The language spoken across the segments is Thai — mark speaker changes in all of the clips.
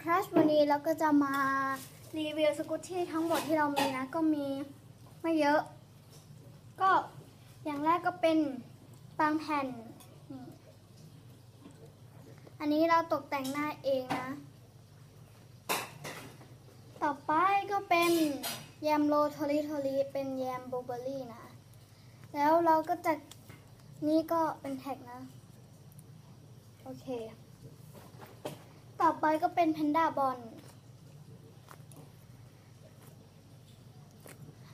Speaker 1: ครัชวันนี้เราก็จะมารีวิวสกูตที่ทั้งหมดที่เรามีนะ ก็มีไม่เยอะ ก็อย่างแรกก็เป็นบางแผ่นนี่อันนี้เราตกแต่งหน้าเองนะ ต่อไปก็เป็นแยมโรทอริทอริเป็นแยมบลูเบอร์รี่นะ แล้วเราก็จะนี่ก็เป็นแท็กนะ โอเค ต่อไปก็เป็นแพนด้าบอล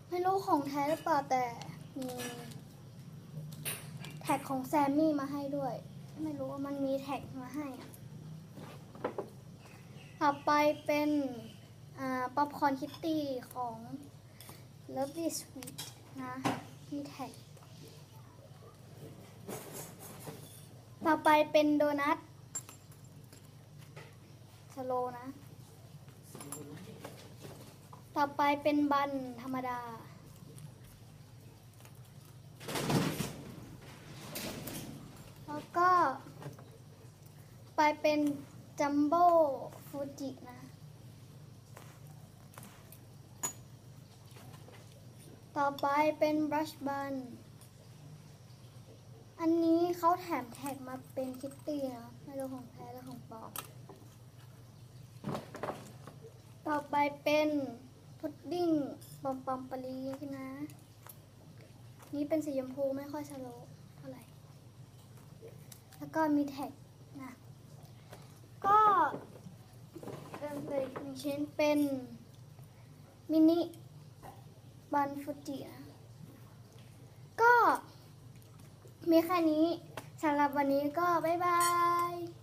Speaker 1: ไม่รู้ของแท้หรือเปล่าแต่มีแท็กของแซมมี่มาให้ด้วย ไม่รู้ว่ามันมีแท็กมาให้อะต่อไปเป็นป๊อปคอร์นคิตตี้ของ Lovely Sweet นะ มีแท็ก ต่อไปเป็นโดนัท สโลนะ ต่อไปเป็นบันธรรมดา แล้วก็ ไปเป็นจัมโบ้ฟูจินะ ต่อไปเป็นบรัชบันอันนี้เขาแถมแท็กมาเป็นคิตตี้นะไม่รู้ของแท้หรือของปลอม ต่อไปเป็นพุดดิ้งปอมปอมปลีนะ นี่เป็นสีชมพูไม่ค่อยสโลเท่าไหร่ แล้วก็มีแท็กนะ ก็เริ่มเลยหนึ่งชิ้นเป็นมินิบันฟูจินะก็มีแค่นี้สำหรับวันนี้ก็บ๊ายบาย